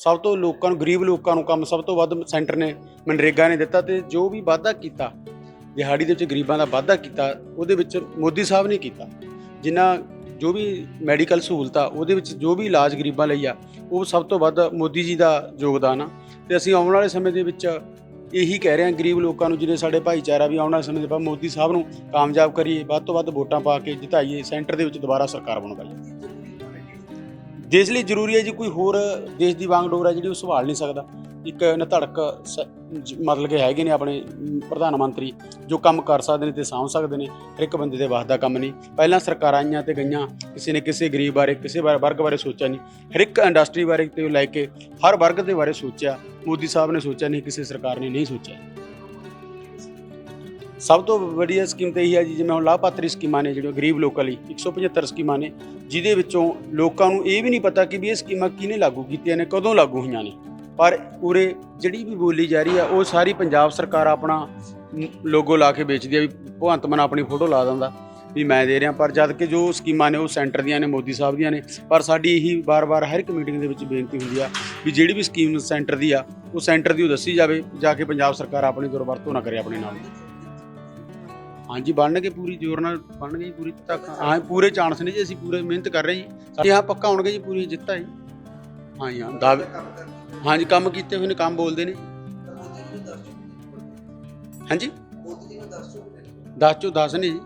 ਸਭ ਤੋਂ ਲੋਕਾਂ ਨੂੰ, ਗਰੀਬ ਲੋਕਾਂ ਨੂੰ ਕੰਮ ਸਭ ਤੋਂ ਵੱਧ ਸੈਂਟਰ ਨੇ ਮਨਰੇਗਾ ਨੇ ਦਿੱਤਾ ਤੇ ਜੋ ਵੀ ਵਾਅਦਾ ਕੀਤਾ, ਦਿਹਾੜੀ ਦੇ ਵਿੱਚ ਗਰੀਬਾਂ ਦਾ ਵਾਅਦਾ ਕੀਤਾ, ਉਹਦੇ ਵਿੱਚ ਮੋਦੀ ਸਾਹਿਬ ਨੇ ਕੀਤਾ। ਜਿਨ੍ਹਾਂ ਜੋ ਵੀ ਮੈਡੀਕਲ ਸਹੂਲਤਾਂ ਉਹਦੇ ਵਿੱਚ ਜੋ ਵੀ ਇਲਾਜ ਗਰੀਬਾਂ ਲਈ ਆ, ਉਹ ਸਭ ਤੋਂ ਵੱਧ ਮੋਦੀ ਜੀ ਦਾ ਯੋਗਦਾਨ ਆ। ਤੇ ਅਸੀਂ ਆਉਣ ਵਾਲੇ ਸਮੇਂ ਦੇ ਵਿੱਚ ਇਹੀ ਕਹਿ ਰਹੇ ਹਾਂ, ਗਰੀਬ ਲੋਕਾਂ ਨੂੰ, ਜਿਹੜੇ ਸਾਡੇ ਭਾਈਚਾਰਾ ਵੀ ਆਉਣ ਵਾਲੇ ਸਮੇਂ ਦੇ ਬਾਅਦ ਮੋਦੀ ਸਾਹਿਬ ਨੂੰ ਕਾਮਯਾਬ ਕਰੀਏ, ਵੱਧ ਤੋਂ ਵੱਧ ਵੋਟਾਂ ਪਾ ਕੇ ਜਿਤਾਈਏ, ਸੈਂਟਰ ਦੇ ਵਿੱਚ ਦੁਬਾਰਾ ਸਰਕਾਰ ਬਣਵਾਈਏ ਦੇਸ਼ ਲਈ ਜ਼ਰੂਰੀ ਹੈ ਜੀ ਕੋਈ ਹੋਰ ਦੇਸ਼ ਦੀ ਵਾਂਗ ਡੋਰ ਹੈ ਜਿਹੜੀ ਉਹ ਸੰਭਾਲ ਨਹੀਂ ਸਕਦਾ। ਇੱਕ ਨਧੜਕ ਸ- ਜ- ਮਤਲਬ ਕਿ ਹੈਗੇ ਨੇ ਆਪਣੇ ਪ੍ਰਧਾਨ ਮੰਤਰੀ, ਜੋ ਕੰਮ ਕਰ ਸਕਦੇ ਨੇ ਤੇ ਸਾਂਭ ਸਕਦੇ ਨੇ, ਹਰ ਇੱਕ ਬੰਦੇ ਦੇ ਵਾਸ ਦਾ ਕੰਮ ਨਹੀਂ। ਪਹਿਲਾਂ ਸਰਕਾਰਾਂ ਆਈਆਂ ਤੇ ਗਈਆਂ, ਕਿਸੇ ਨੇ ਕਿਸੇ ਗਰੀਬ ਬਾਰੇ, ਕਿਸੇ ਬਾਰੇ ਵਰਗ ਬਾਰੇ ਸੋਚਿਆ ਨਹੀਂ। ਹਰ ਇੱਕ ਇੰਡਸਟਰੀ ਬਾਰੇ ਤੇ ਲੈ ਕੇ ਹਰ ਵਰਗ ਦੇ ਬਾਰੇ ਸੋਚਿਆ, ਮੋਦੀ ਸਾਹਿਬ ਨੇ ਸੋਚਿਆ ਨਹੀਂ, ਕਿਸੇ ਸਰਕਾਰ ਨੇ ਨਹੀਂ ਸੋਚਿਆ। ਸਭ ਤੋਂ ਵਧੀਆ ਸਕੀਮ ਤੇ ਇਹੀ ਹੈ ਜੀ, ਜਿਵੇਂ ਹੁਣ ਲਾਭਪਾਤਰੀ ਸਕੀਮਾਂ ਨੇ ਜਿਹੜੀਆਂ ਗਰੀਬ ਲੋਕਾਂ ਲਈ 175 ਸਕੀਮਾਂ ਨੇ, ਜਿਹਦੇ ਵਿੱਚੋਂ ਲੋਕਾਂ ਨੂੰ ਇਹ ਵੀ ਨਹੀਂ ਪਤਾ ਕਿ ਵੀ ਇਹ ਸਕੀਮਾਂ ਕਿਹਨੇ ਲਾਗੂ ਕੀਤੀਆਂ ਨੇ, ਕਦੋਂ ਲਾਗੂ ਹੋਈਆਂ ਨੇ। ਪਰ ਉਰੇ ਜਿਹੜੀ ਵੀ ਬੋਲੀ ਜਾ ਰਹੀ ਆ, ਉਹ ਸਾਰੀ ਪੰਜਾਬ ਸਰਕਾਰ ਆਪਣਾ ਲੋਗੋ ਲਾ ਕੇ ਵੇਚਦੀ ਆ, ਵੀ ਭਗਵੰਤ ਮਾਨ ਆਪਣੀ ਫੋਟੋ ਲਾ ਦਿੰਦਾ, ਵੀ ਮੈਂ ਦੇ ਰਿਹਾ। ਪਰ ਜਦ ਕਿ ਜੋ ਸਕੀਮਾਂ ਨੇ, ਉਹ ਸੈਂਟਰ ਦੀਆਂ ਨੇ, ਮੋਦੀ ਸਾਹਿਬ ਦੀਆਂ ਨੇ, ਪਰ ਸਾਡੀ ਇਹੀ ਵਾਰ-ਵਾਰ ਹਰ ਇੱਕ ਮੀਟਿੰਗ ਦੇ ਵਿੱਚ ਬੇਨਤੀ ਹੁੰਦੀ ਆ, ਵੀ ਜਿਹੜੀ ਵੀ ਸਕੀਮ ਸੈਂਟਰ ਦੀ ਆ, ਉਹ ਸੈਂਟਰ ਦੀ ਉਹ ਦੱਸੀ ਜਾਵੇ, ਜਾ ਕੇ ਪੰਜਾਬ ਸਰਕਾਰ ਆਪਣੀ ਦੁਰਵਰਤੋਂ ਨਾ ਕਰੇ ਆਪਣੇ ਨਾਲ। ਹਾਂਜੀ ਬਣਨਗੇ ਪੂਰੀ ਜ਼ੋਰ ਨਾਲ ਬਣਨਗੇ ਜੀ ਪੂਰੀ ਤੱਕ ਹਾਂ ਪੂਰੇ ਚਾਂਸ ਨੇ ਜੀ ਅਸੀਂ ਪੂਰੇ ਮਿਹਨਤ ਕਰ ਰਹੇ ਜੀ। ਸਾਡੇ ਹਾਂ ਪੱਕਾ ਹੋਣਗੇ ਜੀ ਪੂਰੀ ਜਿੱਤ ਹੈ ਹਾਂਜੀ ਹਾਂ ਦਾਅਵੇ ਹਾਂਜੀ ਕੰਮ ਕੀਤੇ ਹੋਏ ਨੇ ਕੰਮ ਬੋਲਦੇ ਨੇ। ਹਾਂਜੀ। 10 ਚੋਂ 10 ਨੇ ਜੀ।